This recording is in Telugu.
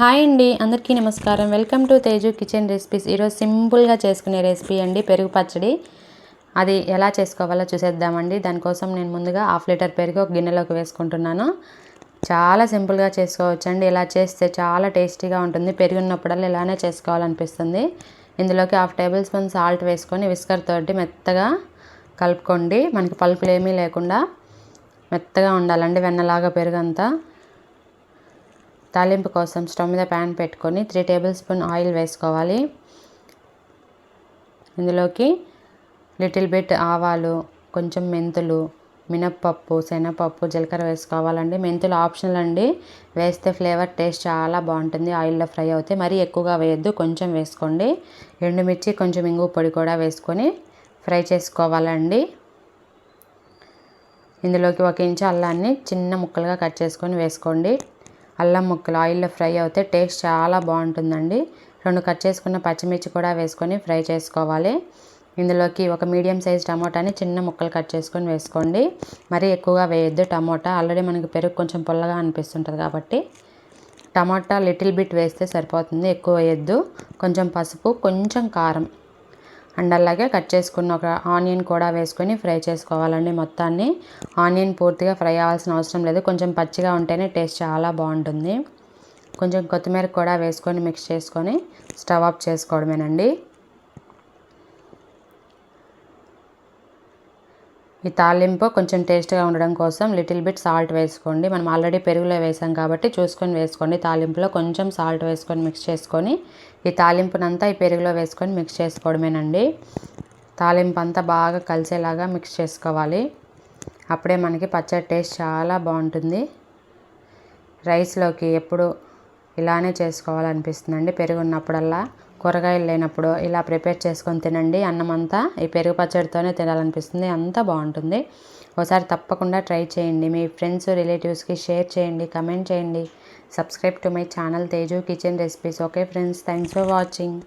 హాయ్ అండి అందరికీ నమస్కారం. Welcome to Teju kitchen recipes. ఈరోజు సింపుల్గా చేసుకునే రెసిపీ అండి పెరుగు పచ్చడి. అది ఎలా చేసుకోవాలో చూసేద్దామండి. దానికోసం నేను ముందుగా హాఫ్ లీటర్ పెరుగు ఒక గిన్నెలోకి వేసుకుంటున్నాను. చాలా సింపుల్గా చేసుకోవచ్చండి. ఇలా చేస్తే చాలా టేస్టీగా ఉంటుంది. పెరుగున్నప్పుడల్లా ఇలానే చేసుకోవాలనిపిస్తుంది. ఇందులోకి హాఫ్ టేబుల్ స్పూన్ సాల్ట్ వేసుకొని విస్కర్ తోటి మెత్తగా కలుపుకోండి. మనకి పలుపులు ఏమీ లేకుండా మెత్తగా ఉండాలండి వెన్నలాగా పెరుగు అంతా తాలింపు కోసం స్టవ్ మీద ప్యాన్ పెట్టుకొని త్రీ టేబుల్ స్పూన్ ఆయిల్ వేసుకోవాలి. ఇందులోకి లిటిల్ బిట్ ఆవాలు కొంచెం మెంతులు మినప్పప్పు శనగపప్పు జీలకర్ర వేసుకోవాలండి. మెంతులు ఆప్షనల్ అండి. వేస్తే ఫ్లేవర్ టేస్ట్ చాలా బాగుంటుంది. ఆయిల్లో ఫ్రై అవుతే మరీ ఎక్కువగా వేయద్దు. కొంచెం వేసుకోండి. ఎండుమిర్చి కొంచెం ఇంగు పొడి కూడా వేసుకొని ఫ్రై చేసుకోవాలండి. ఇందులోకి ఒక ఇంచు అల్లాన్ని చిన్న ముక్కలుగా కట్ చేసుకొని వేసుకోండి. అల్లం ముక్కలు ఆయిల్లో ఫ్రై అవుతే టేస్ట్ చాలా బాగుంటుందండి. రెండు కట్ చేసుకున్న పచ్చిమిర్చి కూడా వేసుకొని ఫ్రై చేసుకోవాలి. ఇందులోకి ఒక మీడియం సైజ్ టమోటాని చిన్న ముక్కలు కట్ చేసుకొని వేసుకోండి. మరీ ఎక్కువగా వేయొద్దు. టమోటా ఆల్రెడీ మనకి పెరుగు కొంచెం పుల్లగా అనిపిస్తుంటుంది కాబట్టి. టమాటా లిటిల్ బిట్ వేస్తే సరిపోతుంది. ఎక్కువ వేయొద్దు. కొంచెం పసుపు కొంచెం కారం. అండ్ అలాగే కట్ చేసుకున్న ఒక ఆనియన్ కూడా వేసుకొని ఫ్రై చేసుకోవాలండి మొత్తాన్ని. ఆనియన్ పూర్తిగా ఫ్రై అవ్వాల్సిన అవసరం లేదు. కొంచెం పచ్చిగా ఉంటేనే టేస్ట్ చాలా బాగుంటుంది. కొంచెం కొత్తిమీర కూడా వేసుకొని మిక్స్ చేసుకొని స్టవ్ ఆఫ్ చేసుకోవడమేనండి. ఈ తాలింపు కొంచెం టేస్ట్గా ఉండడం కోసం లిటిల్ బిట్ సాల్ట్ వేసుకోండి. మనం ఆల్రెడీ పెరుగులో వేసాం కాబట్టి చూసుకొని వేసుకోండి. తాలింపులో కొంచెం సాల్ట్ వేసుకొని మిక్స్ చేసుకొని ఈ తాలింపునంతా ఈ పెరుగులో వేసుకొని మిక్స్ చేసుకోవడమేనండి. తాలింపు అంతా బాగా కలిసేలాగా మిక్స్ చేసుకోవాలి. అప్పుడే మనకి పచ్చడి టేస్ట్ చాలా బాగుంటుంది. రైస్లోకి ఎప్పుడు ఇలానే చేసుకోవాలనిపిస్తుందండి. పెరుగు ఉన్నప్పుడల్లా కూరగాయలు లేనప్పుడు ఇలా ప్రిపేర్ చేసుకొని తినండి. అన్నం అంతా ఈ పెరుగు పచ్చడితోనే తినాలనిపిస్తుంది. అంతా బాగుంటుంది. ఒకసారి తప్పకుండా ట్రై చేయండి. మీ ఫ్రెండ్స్ రిలేటివ్స్కి షేర్ చేయండి కమెంట్ చేయండి. Subscribe to my channel Teju kitchen recipes. Okay friends thanks for watching.